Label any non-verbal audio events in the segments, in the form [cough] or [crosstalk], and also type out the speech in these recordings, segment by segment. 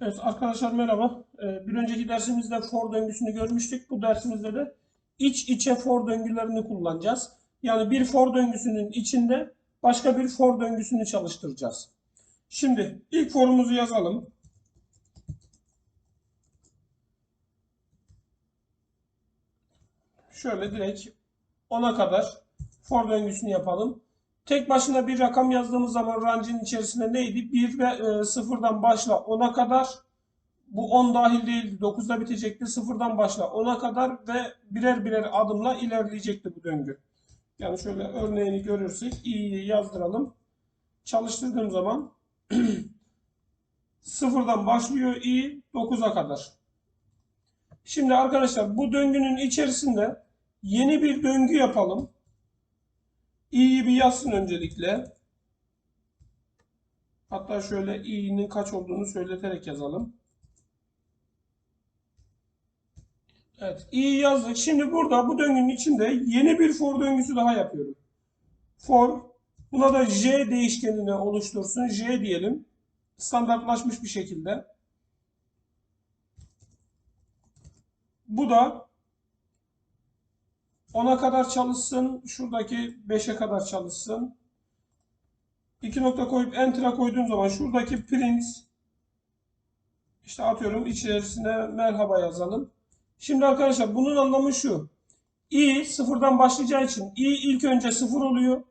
Evet arkadaşlar merhaba. Ee, bir önceki dersimizde for döngüsünü görmüştük. Bu dersimizde de iç içe for döngülerini kullanacağız. Yani bir for döngüsünün içinde başka bir for döngüsünü çalıştıracağız. Şimdi ilk forumuzu yazalım. Şöyle direkt 10'a kadar for döngüsünü yapalım. Tek başına bir rakam yazdığımız zaman range'in içerisinde neydi? 1 ve e, 0'dan başla 10'a kadar. Bu 10 dahil değildi. 9'da bitecekti. 0'dan başla 10'a kadar ve birer birer adımla ilerleyecekti bu döngü. Yani şöyle örneğini görürsek i'yi yazdıralım. Çalıştırdığım zaman [clears throat] 0'dan başlıyor i 9'a kadar. Şimdi arkadaşlar bu döngünün içerisinde yeni bir döngü yapalım. İ'yi bir yazsın öncelikle. Hatta şöyle i'nin kaç olduğunu söyleterek yazalım. Evet, i yazdık. Şimdi burada bu döngünün içinde yeni bir for döngüsü daha yapıyorum. For, buna da j değişkenini oluştursun. j diyelim. Standartlaşmış bir şekilde. Bu da 10'a kadar çalışsın. Şuradaki 5'e kadar çalışsın. 2 nokta koyup enter'a koyduğum zaman şuradaki print işte atıyorum içerisine merhaba yazalım. Şimdi arkadaşlar bunun anlamı şu. i sıfırdan başlayacağı için i ilk önce sıfır oluyor.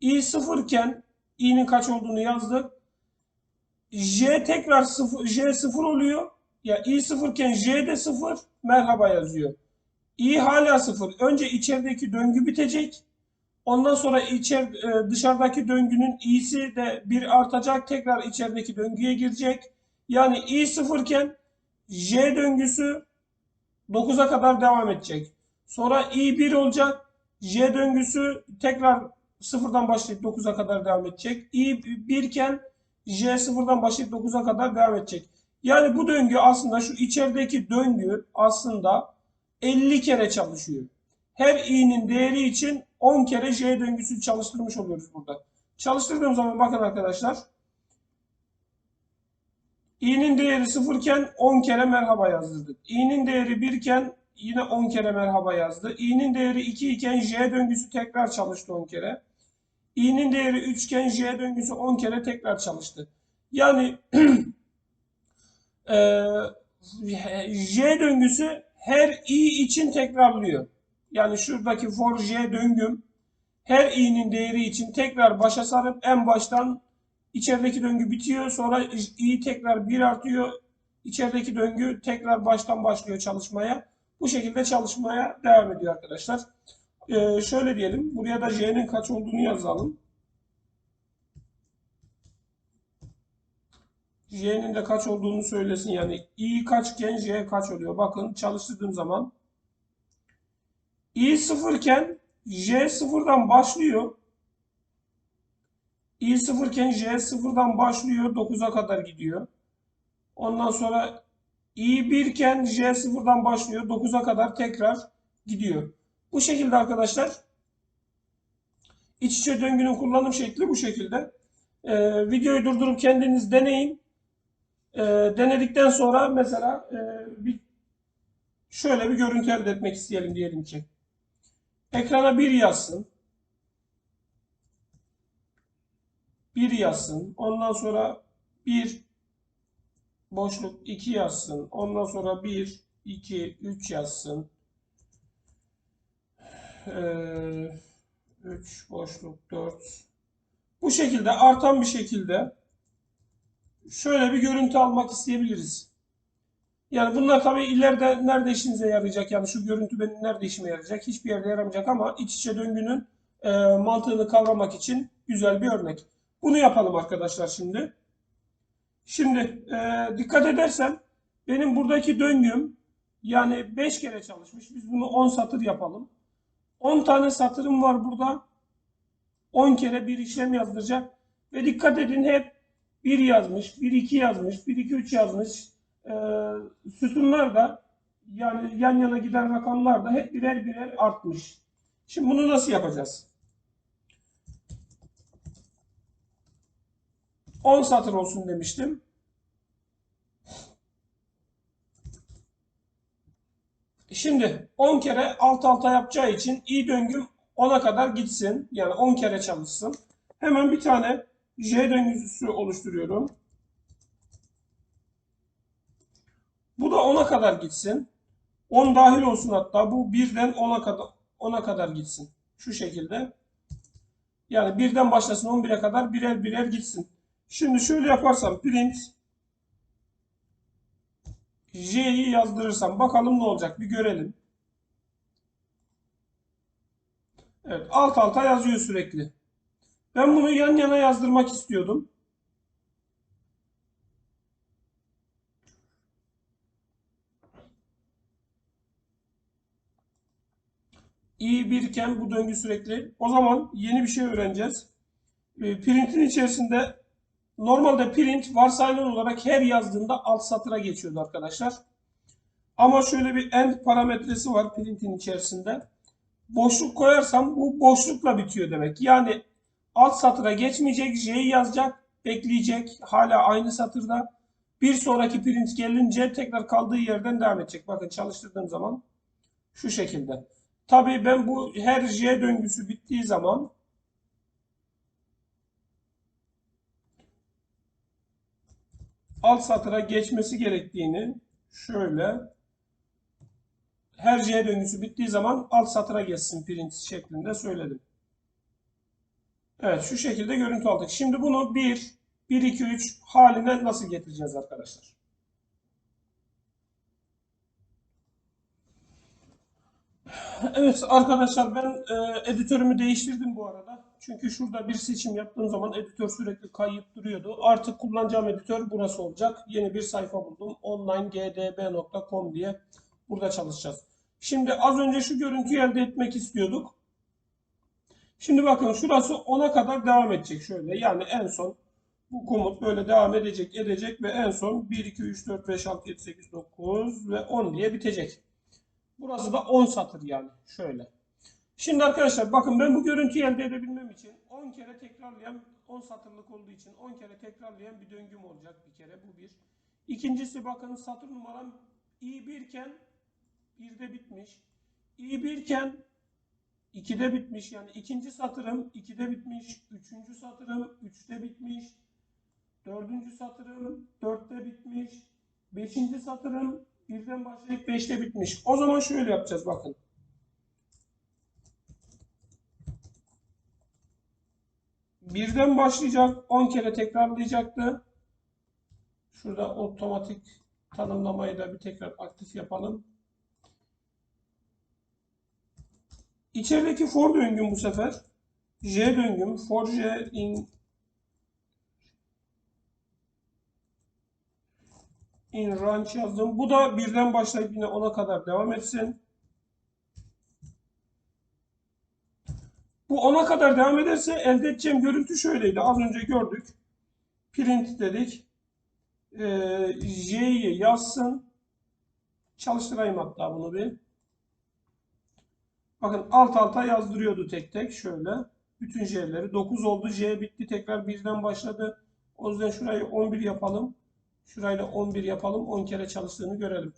i sıfırken i'nin kaç olduğunu yazdık. j tekrar sıfır, j sıfır oluyor. Ya i sıfırken j de sıfır merhaba yazıyor. İ hala sıfır. Önce içerideki döngü bitecek. Ondan sonra içer, e, dışarıdaki döngünün i'si de bir artacak. Tekrar içerideki döngüye girecek. Yani i sıfırken j döngüsü 9'a kadar devam edecek. Sonra i 1 olacak. J döngüsü tekrar sıfırdan başlayıp 9'a kadar devam edecek. i 1 iken J sıfırdan başlayıp 9'a kadar devam edecek. Yani bu döngü aslında şu içerideki döngü aslında 50 kere çalışıyor. Her i'nin değeri için 10 kere J döngüsü çalıştırmış oluyoruz burada. Çalıştırdığım zaman bakın arkadaşlar. i'nin değeri 0 iken 10 kere merhaba yazdırdık. i'nin değeri 1 iken yine 10 kere merhaba yazdı. i'nin değeri 2 iken J döngüsü tekrar çalıştı 10 kere. i'nin değeri 3 iken J döngüsü 10 kere tekrar çalıştı. Yani [clears throat] e, J döngüsü her i için tekrarlıyor. Yani şuradaki for J döngüm her i'nin değeri için tekrar başa sarıp en baştan içerideki döngü bitiyor. Sonra i tekrar 1 artıyor. İçerideki döngü tekrar baştan başlıyor çalışmaya. Bu şekilde çalışmaya devam ediyor arkadaşlar. Ee, şöyle diyelim. Buraya da j'nin kaç olduğunu yazalım. J'nin de kaç olduğunu söylesin. Yani i kaçken j kaç oluyor. Bakın çalıştırdığım zaman i sıfırken j sıfırdan başlıyor. i sıfırken j sıfırdan başlıyor. 9'a kadar gidiyor. Ondan sonra i 1 iken j sıfırdan başlıyor. 9'a kadar tekrar gidiyor. Bu şekilde arkadaşlar iç içe döngünün kullanım şekli bu şekilde. Ee, videoyu durdurup kendiniz deneyin. Ee, denedikten sonra mesela e, bir şöyle bir görüntü elde etmek isteyelim diyelim ki. Ekrana 1 yazsın. 1 yazsın. Ondan sonra 1 boşluk 2 yazsın. Ondan sonra 1, 2, 3 yazsın. Ee, 3 boşluk 4. Bu şekilde artan bir şekilde şöyle bir görüntü almak isteyebiliriz. Yani bunlar tabii ileride nerede işinize yarayacak? Yani şu görüntü benim nerede işime yarayacak? Hiçbir yerde yaramayacak ama iç içe döngünün e, mantığını kavramak için güzel bir örnek. Bunu yapalım arkadaşlar şimdi. Şimdi e, dikkat edersen benim buradaki döngüm yani 5 kere çalışmış. Biz bunu 10 satır yapalım. 10 tane satırım var burada. 10 kere bir işlem yazdıracak. Ve dikkat edin hep 1 yazmış, 1 2 yazmış, 1 2 3 yazmış. E, sütunlar da yani yan yana giden rakamlar da hep birer birer artmış. Şimdi bunu nasıl yapacağız? 10 satır olsun demiştim. Şimdi 10 kere alt alta yapacağı için iyi döngüm 10'a kadar gitsin. Yani 10 kere çalışsın. Hemen bir tane j döngüsü oluşturuyorum. Bu da 10'a kadar gitsin. 10 dahil olsun hatta. Bu 1'den 10'a kadar 10'a kadar gitsin. Şu şekilde. Yani birden başlasın 11'e kadar birer birer gitsin. Şimdi şöyle yaparsam print J'yi yazdırırsam bakalım ne olacak bir görelim. Evet alt alta yazıyor sürekli. Ben bunu yan yana yazdırmak istiyordum. i 1 iken bu döngü sürekli. O zaman yeni bir şey öğreneceğiz. E, Print'in içerisinde normalde print varsayılan olarak her yazdığında alt satıra geçiyordu arkadaşlar. Ama şöyle bir end parametresi var print'in içerisinde. Boşluk koyarsam bu boşlukla bitiyor demek. Yani alt satıra geçmeyecek, J'yi yazacak, bekleyecek. Hala aynı satırda. Bir sonraki print gelince tekrar kaldığı yerden devam edecek. Bakın çalıştırdığım zaman şu şekilde. Tabii ben bu her J döngüsü bittiği zaman alt satıra geçmesi gerektiğini şöyle her J döngüsü bittiği zaman alt satıra geçsin print şeklinde söyledim. Evet şu şekilde görüntü aldık. Şimdi bunu 1, 1, 2, 3 haline nasıl getireceğiz arkadaşlar? Evet arkadaşlar ben e, editörümü değiştirdim bu arada. Çünkü şurada bir seçim yaptığım zaman editör sürekli kayıp duruyordu. Artık kullanacağım editör burası olacak. Yeni bir sayfa buldum. onlinegdb.com diye burada çalışacağız. Şimdi az önce şu görüntüyü elde etmek istiyorduk. Şimdi bakın şurası 10'a kadar devam edecek şöyle. Yani en son bu komut böyle devam edecek edecek ve en son 1, 2, 3, 4, 5, 6, 7, 8, 9 ve 10 diye bitecek. Burası da 10 satır yani. Şöyle. Şimdi arkadaşlar bakın ben bu görüntüyü elde edebilmem için 10 kere tekrarlayan 10 satırlık olduğu için 10 kere tekrarlayan bir döngüm olacak bir kere. Bu bir. İkincisi bakın satır numaram i1 iken 1'de bitmiş. i1 iken 2'de bitmiş. Yani ikinci satırım 2'de bitmiş. Üçüncü satırım 3'te bitmiş. Dördüncü satırım 4'te bitmiş. Beşinci satırım birden başlayıp 5'te bitmiş. O zaman şöyle yapacağız bakın. Birden başlayacak. 10 kere tekrarlayacaktı. Şurada otomatik tanımlamayı da bir tekrar aktif yapalım. İçerideki for döngüm bu sefer. J döngüm. For J in in range yazdım. Bu da birden başlayıp yine 10'a kadar devam etsin. Bu 10'a kadar devam ederse elde edeceğim görüntü şöyleydi. Az önce gördük. Print dedik. Ee, J'yi yazsın. Çalıştırayım hatta bunu bir. Bakın alt alta yazdırıyordu tek tek şöyle. Bütün J'leri. 9 oldu. J bitti. Tekrar birden başladı. O yüzden şurayı 11 yapalım. Şurayı da 11 yapalım. 10 kere çalıştığını görelim.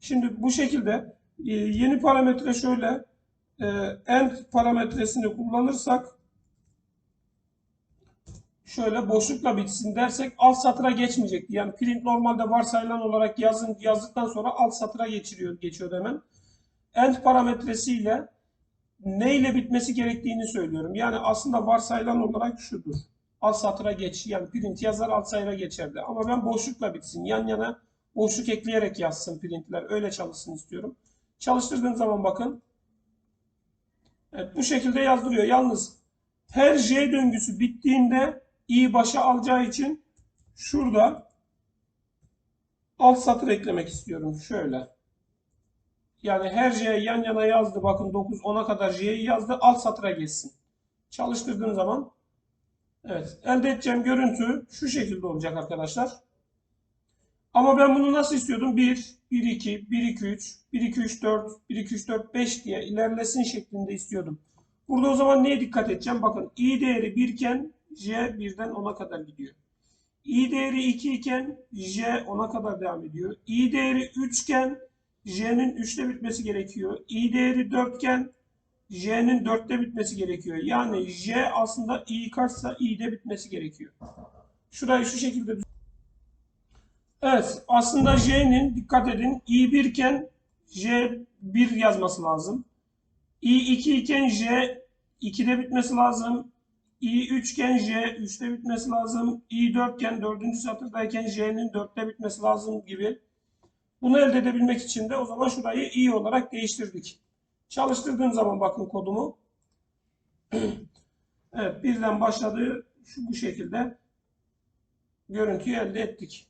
Şimdi bu şekilde e, yeni parametre şöyle e, end parametresini kullanırsak şöyle boşlukla bitsin dersek alt satıra geçmeyecek. Yani print normalde varsayılan olarak yazın yazdıktan sonra alt satıra geçiriyor geçiyor hemen. End parametresiyle ne ile bitmesi gerektiğini söylüyorum. Yani aslında varsayılan olarak şudur. Alt satıra geç. Yani print yazar alt sayıra geçerdi. Ama ben boşlukla bitsin. Yan yana boşluk ekleyerek yazsın printler. Öyle çalışsın istiyorum. Çalıştırdığım zaman bakın. Evet, bu şekilde yazdırıyor. Yalnız her J döngüsü bittiğinde i başa alacağı için şurada alt satır eklemek istiyorum. Şöyle. Yani her J yan yana yazdı. Bakın 9 10'a kadar J'yi yazdı. Alt satıra geçsin. Çalıştırdığım zaman evet elde edeceğim görüntü şu şekilde olacak arkadaşlar. Ama ben bunu nasıl istiyordum? 1, 1, 2, 1, 2, 3, 1, 2, 3, 4, 1, 2, 3, 4, 5 diye ilerlesin şeklinde istiyordum. Burada o zaman neye dikkat edeceğim? Bakın i değeri 1 iken j 1'den 10'a kadar gidiyor. i değeri 2 iken j 10'a kadar devam ediyor. i değeri 3 iken J'nin 3'te bitmesi gerekiyor. i değeri 4 iken J'nin 4'te bitmesi gerekiyor. Yani J aslında i kaçsa i'de bitmesi gerekiyor. Şurayı şu şekilde Evet, aslında J'nin dikkat edin i1 iken J 1 yazması lazım. i2 iken J 2'de bitmesi lazım. i3 iken J 3'te bitmesi lazım. i4 iken 4. satırdayken J'nin 4'te bitmesi lazım gibi. Bunu elde edebilmek için de o zaman şurayı i olarak değiştirdik. Çalıştırdığım zaman bakın kodumu. [clears throat] evet birden başladığı şu bu şekilde görüntüyü elde ettik.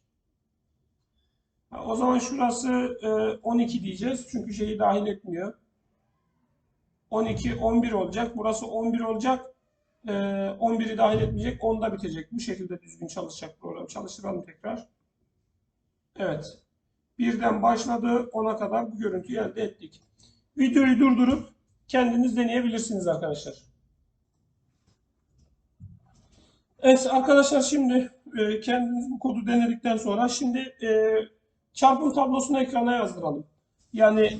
O zaman şurası e, 12 diyeceğiz. Çünkü şeyi dahil etmiyor. 12, 11 olacak. Burası 11 olacak. E, 11'i dahil etmeyecek. 10'da bitecek. Bu şekilde düzgün çalışacak program. Çalıştıralım tekrar. Evet. Birden başladı. 10'a kadar bu görüntüyü elde ettik. Videoyu durdurup kendiniz deneyebilirsiniz arkadaşlar. Evet arkadaşlar şimdi e, kendiniz bu kodu denedikten sonra şimdi e, çarpım tablosunu ekrana yazdıralım. Yani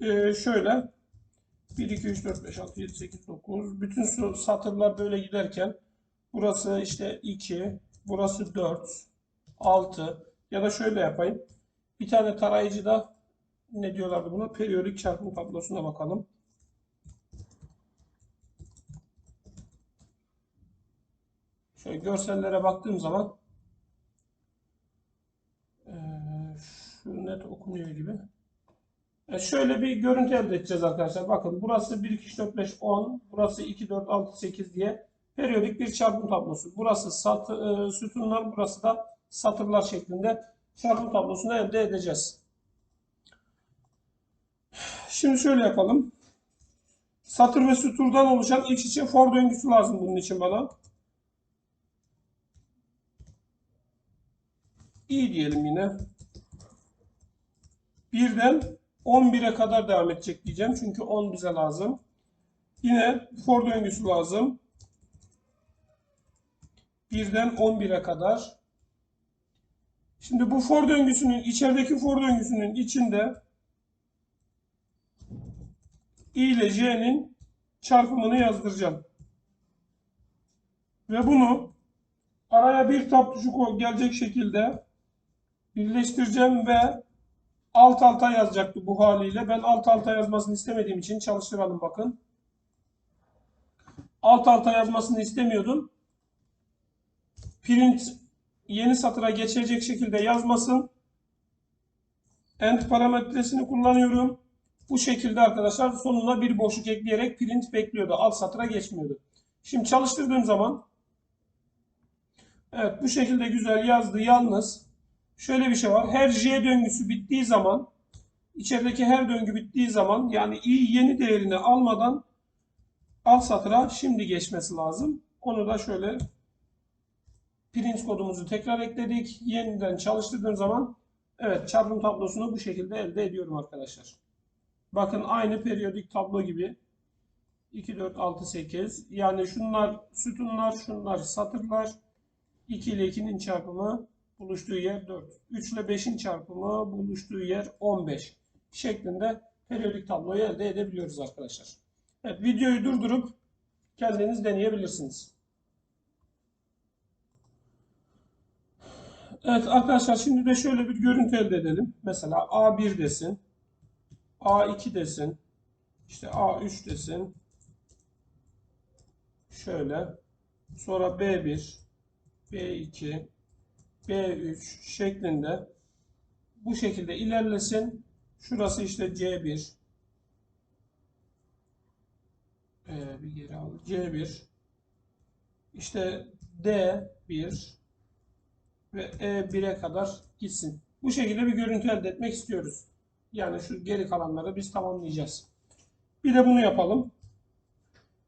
e, şöyle 1, 2, 3, 4, 5, 6, 7, 8, 9 bütün satırlar böyle giderken burası işte 2, burası 4, 6 ya da şöyle yapayım. Bir tane tarayıcıda ne diyorlardı buna? Periyodik çarpım tablosuna bakalım. Şöyle görsellere baktığım zaman eee, şu net okunuyor gibi. E, şöyle bir görüntü elde edeceğiz arkadaşlar. Bakın burası 1, 2, 3, 4, 5, 10. Burası 2, 4, 6, 8 diye periyodik bir çarpım tablosu. Burası sat, e, sütunlar, burası da satırlar şeklinde çarpım tablosunu elde edeceğiz. Şimdi şöyle yapalım. Satır ve süturdan oluşan iç içe for döngüsü lazım bunun için bana. İyi diyelim yine. Birden 11'e kadar devam edecek diyeceğim. Çünkü 10 bize lazım. Yine for döngüsü lazım. Birden 11'e kadar. Şimdi bu for döngüsünün, içerideki for döngüsünün içinde i ile j'nin çarpımını yazdıracağım. Ve bunu araya bir tab tuşu gelecek şekilde birleştireceğim ve alt alta yazacaktı bu haliyle. Ben alt alta yazmasını istemediğim için çalıştıralım bakın. Alt alta yazmasını istemiyordum. Print yeni satıra geçecek şekilde yazmasın. End parametresini kullanıyorum. Bu şekilde arkadaşlar sonuna bir boşluk ekleyerek print bekliyordu. Alt satıra geçmiyordu. Şimdi çalıştırdığım zaman evet bu şekilde güzel yazdı. Yalnız şöyle bir şey var. Her J döngüsü bittiği zaman içerideki her döngü bittiği zaman yani i yeni değerini almadan alt satıra şimdi geçmesi lazım. Onu da şöyle print kodumuzu tekrar ekledik. Yeniden çalıştırdığım zaman evet çarpım tablosunu bu şekilde elde ediyorum arkadaşlar. Bakın aynı periyodik tablo gibi 2, 4, 6, 8 yani şunlar sütunlar şunlar satırlar 2 ile 2'nin çarpımı buluştuğu yer 4. 3 ile 5'in çarpımı buluştuğu yer 15 şeklinde periyodik tabloyu elde edebiliyoruz arkadaşlar. Evet, videoyu durdurup kendiniz deneyebilirsiniz. Evet arkadaşlar şimdi de şöyle bir görüntü elde edelim. Mesela A1 desin. A2 desin. işte A3 desin. Şöyle. Sonra B1, B2, B3 şeklinde bu şekilde ilerlesin. Şurası işte C1. Ee, bir geri al. C1. İşte D1 ve E1'e kadar gitsin. Bu şekilde bir görüntü elde etmek istiyoruz. Yani şu geri kalanları biz tamamlayacağız. Bir de bunu yapalım.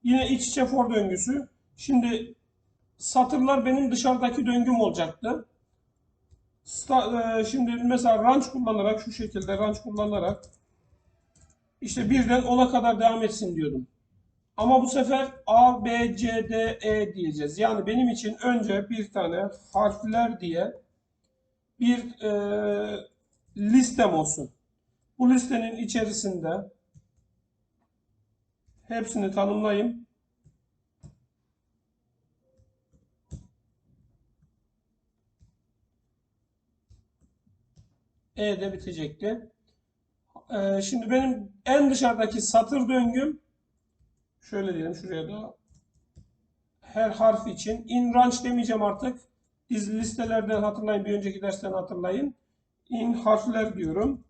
Yine iç içe for döngüsü. Şimdi satırlar benim dışarıdaki döngüm olacaktı. E, şimdi mesela range kullanarak şu şekilde range kullanarak işte birden 10'a kadar devam etsin diyordum. Ama bu sefer A, B, C, D, E diyeceğiz. Yani benim için önce bir tane harfler diye bir e, listem olsun. Bu listenin içerisinde hepsini tanımlayayım. E'de bitecekti. Ee, şimdi benim en dışarıdaki satır döngüm şöyle diyelim şuraya da her harf için in range demeyeceğim artık. Diz listelerden hatırlayın bir önceki dersten hatırlayın. In harfler diyorum.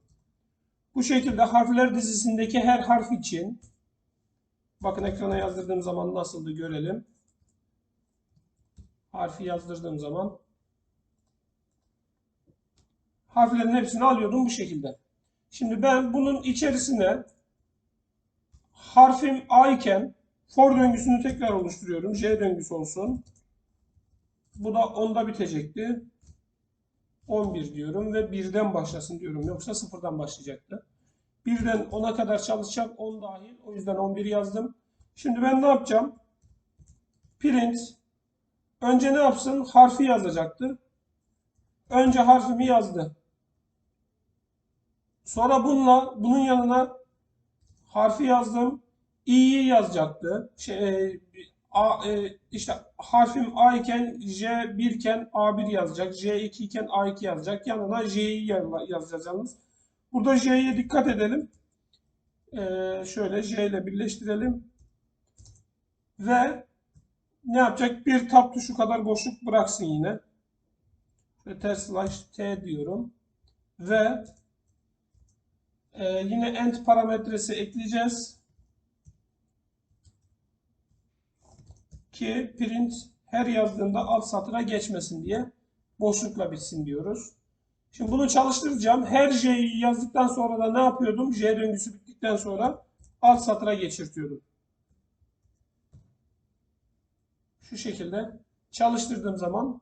Bu şekilde harfler dizisindeki her harf için bakın ekrana yazdırdığım zaman nasıldı görelim. Harfi yazdırdığım zaman harflerin hepsini alıyordum bu şekilde. Şimdi ben bunun içerisine harfim A iken for döngüsünü tekrar oluşturuyorum. J döngüsü olsun. Bu da 10'da bitecekti. 11 diyorum ve 1'den başlasın diyorum. Yoksa 0'dan başlayacaktı. 1'den 10'a kadar çalışacak 10 dahil. O yüzden 11 yazdım. Şimdi ben ne yapacağım? Print önce ne yapsın? Harfi yazacaktı. Önce harfimi yazdı. Sonra bununla bunun yanına harfi yazdım. İ'yi yazacaktı. Şey, e, A, e, işte harfim A iken J 1 iken A1 yazacak. J 2 iken A2 yazacak. Yanına J'yi ya- yazacağız yalnız. Burada J'ye dikkat edelim. Ee, şöyle J ile birleştirelim. Ve ne yapacak? Bir tab tuşu kadar boşluk bıraksın yine. Şöyle ters slash T diyorum. Ve e, yine end parametresi ekleyeceğiz. Ki print her yazdığında alt satıra geçmesin diye boşlukla bitsin diyoruz. Şimdi bunu çalıştıracağım. Her J'yi yazdıktan sonra da ne yapıyordum? J döngüsü bittikten sonra alt satıra geçirtiyordum. Şu şekilde çalıştırdığım zaman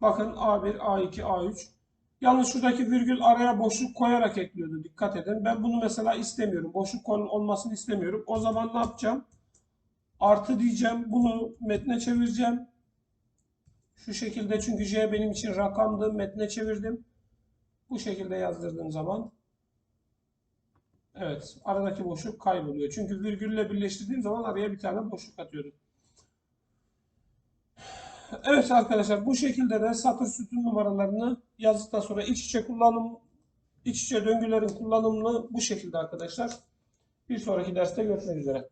bakın A1, A2, A3 Yalnız şuradaki virgül araya boşluk koyarak ekliyordu. Dikkat edin. Ben bunu mesela istemiyorum. Boşluk olmasını istemiyorum. O zaman ne yapacağım? Artı diyeceğim. Bunu metne çevireceğim. Şu şekilde çünkü J benim için rakamdı. Metne çevirdim. Bu şekilde yazdırdığım zaman evet aradaki boşluk kayboluyor. Çünkü virgülle birleştirdiğim zaman araya bir tane boşluk atıyordum. Evet arkadaşlar bu şekilde de satır sütun numaralarını yazdıktan sonra iç içe kullanım iç içe döngülerin kullanımını bu şekilde arkadaşlar. Bir sonraki derste görüşmek üzere.